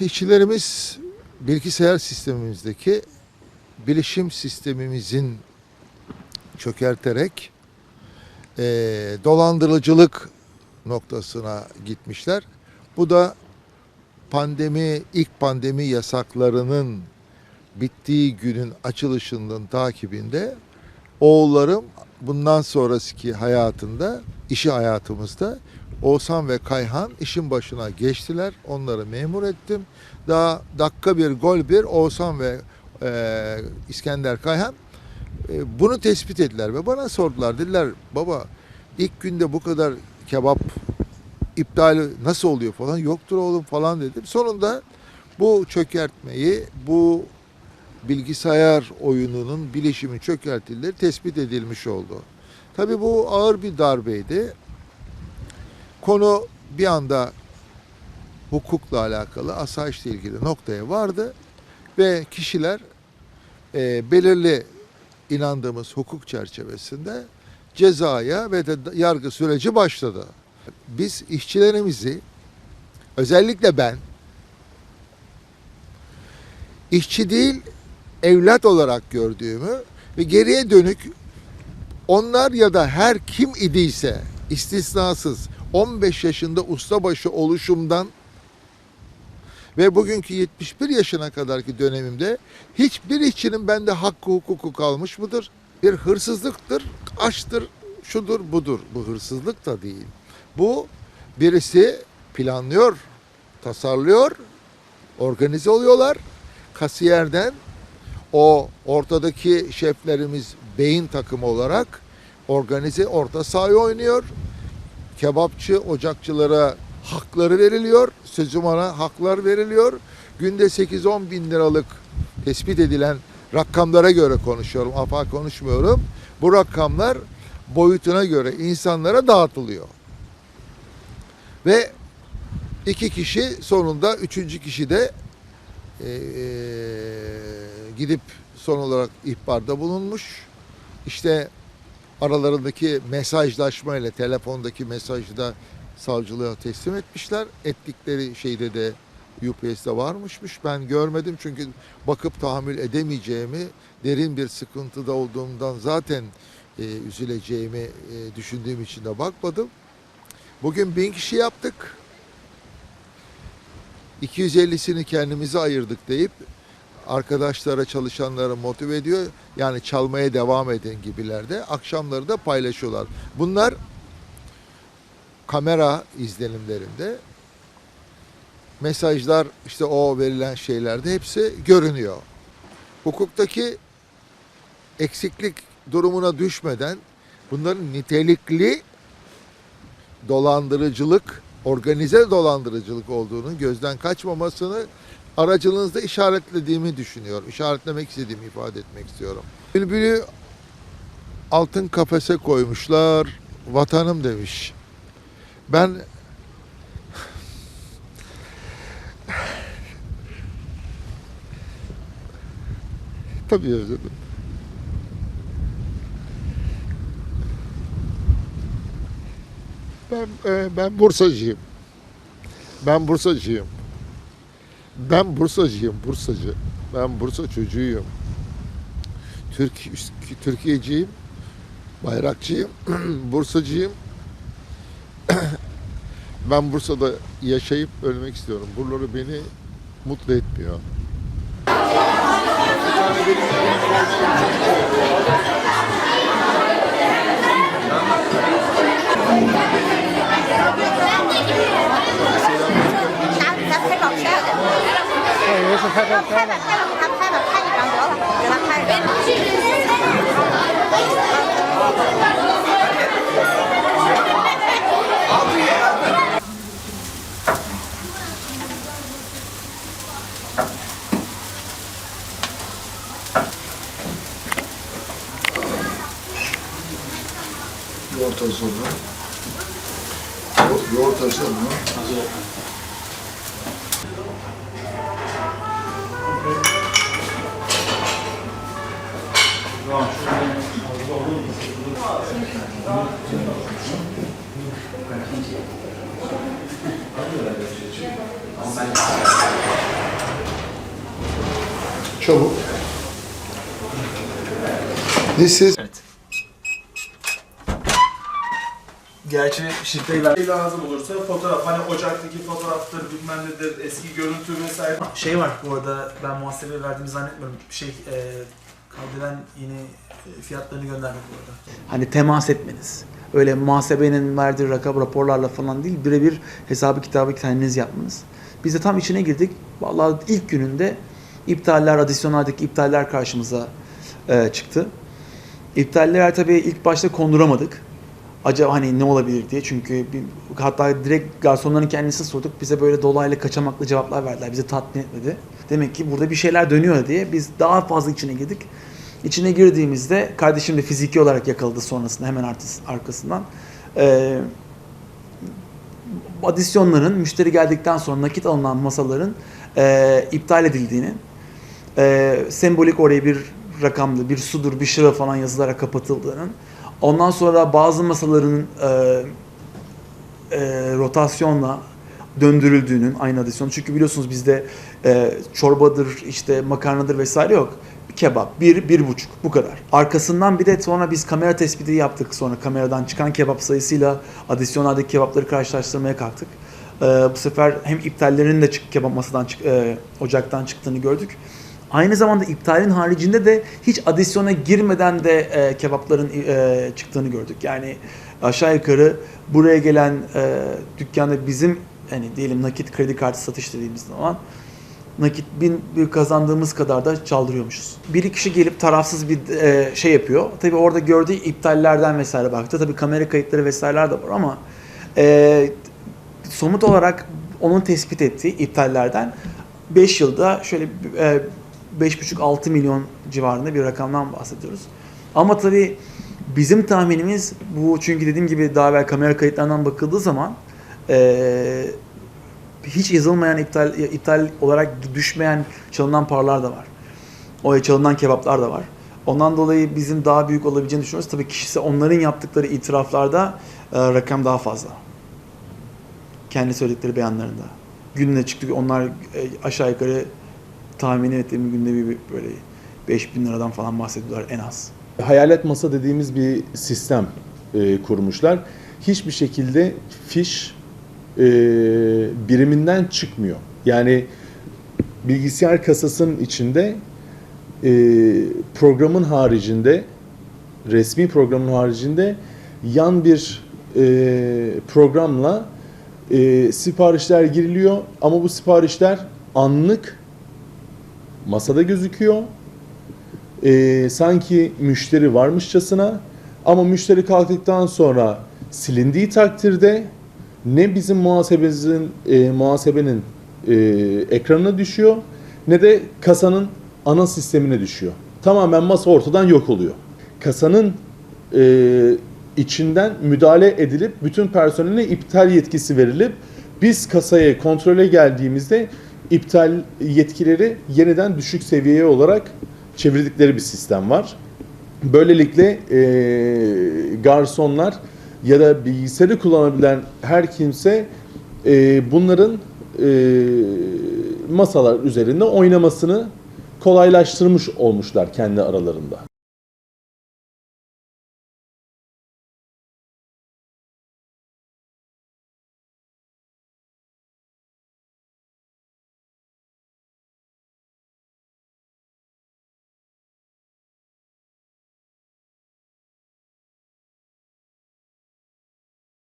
işçilerimiz bilgisayar sistemimizdeki bilişim sistemimizin çökerterek eee, dolandırıcılık noktasına gitmişler. Bu da pandemi, ilk pandemi yasaklarının bittiği günün açılışının takibinde oğullarım bundan sonraki hayatında, işi hayatımızda Oğuzhan ve Kayhan işin başına geçtiler. Onları memur ettim. Daha dakika bir, gol bir Oğuzhan ve e, İskender Kayhan e, bunu tespit ettiler ve bana sordular. Dediler baba ilk günde bu kadar kebap iptali nasıl oluyor falan yoktur oğlum falan dedim. Sonunda bu çökertmeyi bu bilgisayar oyununun bilişimin çökertildiği tespit edilmiş oldu. Tabii bu ağır bir darbeydi. Konu bir anda hukukla alakalı, asayişle ilgili noktaya vardı ve kişiler e, belirli inandığımız hukuk çerçevesinde cezaya ve de yargı süreci başladı. Biz işçilerimizi özellikle ben işçi değil evlat olarak gördüğümü ve geriye dönük onlar ya da her kim idiyse istisnasız 15 yaşında ustabaşı oluşumdan ve bugünkü 71 yaşına kadarki dönemimde hiçbir işçinin bende hakkı hukuku kalmış mıdır? Bir hırsızlıktır, açtır, şudur budur. Bu hırsızlık da değil. Bu birisi planlıyor, tasarlıyor, organize oluyorlar. Kasiyerden o ortadaki şeflerimiz beyin takımı olarak organize orta sahayı oynuyor. Kebapçı, ocakçılara hakları veriliyor. Sözüm ona haklar veriliyor. Günde 8-10 bin liralık tespit edilen rakamlara göre konuşuyorum. AFA konuşmuyorum. Bu rakamlar boyutuna göre insanlara dağıtılıyor. Ve iki kişi sonunda üçüncü kişi de eee, gidip son olarak ihbarda bulunmuş. İşte aralarındaki mesajlaşma ile telefondaki mesajı da savcılığa teslim etmişler. Ettikleri şeyde de UPS'de varmışmış. Ben görmedim çünkü bakıp tahammül edemeyeceğimi, derin bir sıkıntıda olduğumdan zaten e, üzüleceğimi e, düşündüğüm için de bakmadım. Bugün bin kişi yaptık. 250'sini kendimize ayırdık deyip arkadaşlara çalışanları motive ediyor. Yani çalmaya devam edin gibilerde. Akşamları da paylaşıyorlar. Bunlar kamera izlenimlerinde mesajlar işte o verilen şeylerde hepsi görünüyor. Hukuktaki eksiklik durumuna düşmeden bunların nitelikli dolandırıcılık, organize dolandırıcılık olduğunu gözden kaçmamasını aracılığınızda işaretlediğimi düşünüyorum. İşaretlemek istediğimi ifade etmek istiyorum. Bülbülü altın kafese koymuşlar, vatanım demiş. Ben tabii özledim. Ben e, ben Bursacıyım. Ben Bursacıyım. Ben Bursacıyım, Bursacı. Ben Bursa çocuğuyum. Türk Türkiye'ciyim. Bayrakçıyım. Bursacıyım. ben Bursa'da yaşayıp ölmek istiyorum. Buraları beni mutlu etmiyor. Yoğurt hazır mı? Yo- Yoğurt hazır Çabuk. This is Evet. Gerçi şifreyi ver. şey lazım olursa fotoğraf hani ocaktaki fotoğraftır bilmem nedir eski görüntü vesaire Şey var bu arada ben muhasebeye verdiğimi zannetmiyorum. Şey e, Kaldelen yeni e, fiyatlarını gönderdi bu. Hani temas etmeniz. Öyle muhasebenin verdiği rakam raporlarla falan değil, birebir hesabı kitabı kendiniz yapmanız. Biz de tam içine girdik. Vallahi ilk gününde iptaller, adisyonlardaki iptaller karşımıza e, çıktı. İptaller tabii ilk başta konduramadık. Acaba hani ne olabilir diye çünkü bir, hatta direkt garsonların kendisi sorduk. Bize böyle dolaylı kaçamaklı cevaplar verdiler. Bizi tatmin etmedi. Demek ki burada bir şeyler dönüyor diye biz daha fazla içine girdik. İçine girdiğimizde kardeşim de fiziki olarak yakaladı sonrasında hemen arkasından. Ee, adisyonların müşteri geldikten sonra nakit alınan masaların e, iptal edildiğini, e, sembolik oraya bir rakamlı, bir sudur, bir şıra falan yazılarak kapatıldığının, ondan sonra bazı masaların e, e, rotasyonla döndürüldüğünün aynı adisyon. Çünkü biliyorsunuz bizde e, çorbadır, işte makarnadır vesaire yok. Kebap, bir, bir buçuk bu kadar. Arkasından bir de sonra biz kamera tespiti yaptık sonra kameradan çıkan kebap sayısıyla adisyonlardaki kebapları karşılaştırmaya kalktık. E, bu sefer hem iptallerin de çık, kebap masadan çık, e, ocaktan çıktığını gördük. Aynı zamanda iptalin haricinde de hiç adisyona girmeden de e, kebapların e, çıktığını gördük. Yani aşağı yukarı buraya gelen e, dükkanda bizim hani diyelim nakit kredi kartı satış dediğimiz zaman nakit bin bir kazandığımız kadar da çaldırıyormuşuz. Bir kişi gelip tarafsız bir e, şey yapıyor. Tabii orada gördüğü iptallerden vesaire baktı. Tabii kamera kayıtları vesaireler de var ama e, somut olarak onun tespit ettiği iptallerden 5 yılda şöyle e, 5,5-6 milyon civarında bir rakamdan bahsediyoruz. Ama tabii bizim tahminimiz bu çünkü dediğim gibi daha evvel kamera kayıtlarından bakıldığı zaman e, hiç yazılmayan iptal iptal olarak düşmeyen çalınan paralar da var. O çalınan kebaplar da var. Ondan dolayı bizim daha büyük olabileceğini düşünüyoruz. Tabii kişisi onların yaptıkları itiraflarda e, rakam daha fazla. Kendi söyledikleri beyanlarında. Gününe çıktı onlar e, aşağı yukarı tahmin ettiğim günde bir böyle 5000 liradan falan bahsediyorlar en az. Hayalet masa dediğimiz bir sistem e, kurmuşlar. Hiçbir şekilde fiş e, biriminden çıkmıyor. Yani bilgisayar kasasının içinde e, programın haricinde resmi programın haricinde yan bir e, programla e, siparişler giriliyor ama bu siparişler anlık masada gözüküyor. Ee, sanki müşteri varmışçasına ama müşteri kalktıktan sonra silindiği takdirde ne bizim muhasebemizin e, muhasebenin e, ekranına düşüyor ne de kasanın ana sistemine düşüyor. Tamamen masa ortadan yok oluyor. Kasanın e, içinden müdahale edilip bütün personeline iptal yetkisi verilip biz kasaya kontrole geldiğimizde iptal yetkileri yeniden düşük seviyeye olarak çevirdikleri bir sistem var. Böylelikle e, garsonlar ya da bilgisayarı kullanabilen her kimse e, bunların e, masalar üzerinde oynamasını kolaylaştırmış olmuşlar kendi aralarında.